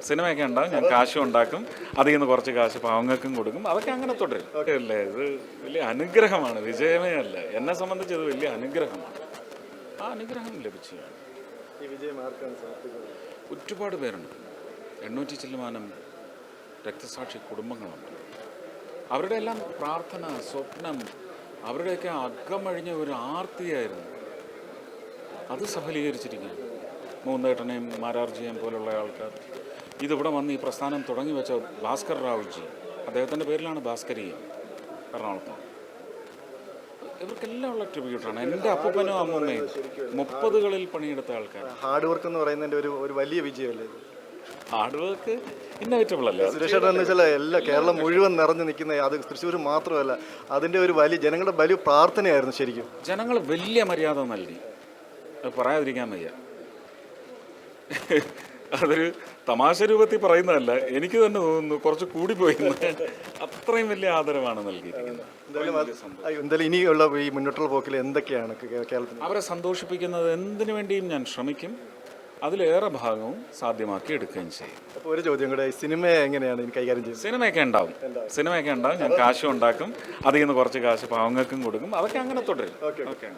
സിനിമയൊക്കെ ഉണ്ടാവും ഞാൻ കാശും ഉണ്ടാക്കും അതിൽ നിന്ന് കുറച്ച് കാശ് പാവങ്ങൾക്കും കൊടുക്കും. അതൊക്കെ അങ്ങനെ തുടരും. അല്ലേ? ഇത് വലിയ അനുഗ്രഹമാണ്. വിജയമേ അല്ല. എന്നെ സംബന്ധിച്ച് ഇത് വലിയ അനുഗ്രഹമാണ്. ആ അനുഗ്രഹം ലഭിച്ചു ഒരുപാട് പേരുണ്ട്. എണ്ണൂറ്റി ചില്ലുമാനം രക്തസാക്ഷി കുടുംബങ്ങളുണ്ട്. അവരുടെ എല്ലാം പ്രാർത്ഥന സ്വപ്നം അവരുടെയൊക്കെ അകമഴിഞ്ഞ ഒരു ആർത്തിയായിരുന്നു. അത് സഫലീകരിച്ചിരിക്കുകയാണ്. മൂന്നേട്ടനെയും മാരാർജിയെയും പോലുള്ള ആൾക്കാർ. ഇതിവിടെ വന്ന് ഈ പ്രസ്ഥാനം തുടങ്ങി വെച്ച ഭാസ്കർ റാവുജി. അദ്ദേഹത്തിന്റെ പേരിലാണ് ഭാസ്കരി എറണാകുളത്ത്. ഇവർക്കെല്ലാം ഉള്ള ട്രിബ്യൂട്ടാണ് എന്റെ അപ്പൂപ്പനും അമ്മൂമ്മയും മുപ്പതുകളിൽ പണിയെടുത്ത ആൾക്കാർ ഹാർഡ് വർക്ക് എന്ന് പറയുന്നതിന്റെ ഒരു ഒരു വലിയ വിജയമല്ലേ ഹാർഡ് വർക്ക് ഇന്നവേറ്റബിൾ അല്ലേ? സുരേഷ് എന്ന് വെച്ചാൽ എല്ലാ കേരളം മുഴുവൻ നിറഞ്ഞു നിൽക്കുന്ന അത് തൃശ്ശൂർ മാത്രമല്ല അതിന്റെ ഒരു വലിയ ജനങ്ങളുടെ വലിയ പ്രാർത്ഥനയായിരുന്നു ശരിക്കും. ജനങ്ങൾ വലിയ മര്യാദ നൽകി. പറയാതിരിക്കാൻ വയ്യ. അതൊരു തമാശ രൂപത്തിൽ പറയുന്നതല്ല. എനിക്ക് തന്നെ തോന്നുന്നു കുറച്ച് കൂടി പോയി അത്രയും വലിയ ആദരവാണ് നൽകിയിരിക്കുന്നത്. എന്തായാലും ഇനിയുള്ള ഈ മുന്നോട്ടുള്ള പോക്കിൽ എന്തൊക്കെയാണ് കേരളത്തിൽ? അവരെ സന്തോഷിപ്പിക്കുന്നത് എന്തിനു വേണ്ടിയും ഞാൻ ശ്രമിക്കും. അതിലേറെ ഭാഗവും സാധ്യമാക്കി എടുക്കുകയും ചെയ്യും. ഒരു ചോദ്യം കൂടെ ഈ സിനിമയെ എങ്ങനെയാണ് കൈകാര്യം ചെയ്യുന്നത്? സിനിമയൊക്കെ ഉണ്ടാവും. സിനിമയൊക്കെ ഉണ്ടാവും. ഞാൻ കാശും ഉണ്ടാക്കും. അതിൽ നിന്ന് കുറച്ച് കാശ് പാവങ്ങൾക്കും കൊടുക്കും. അതൊക്കെ അങ്ങനെ തുടരും. ഓക്കെ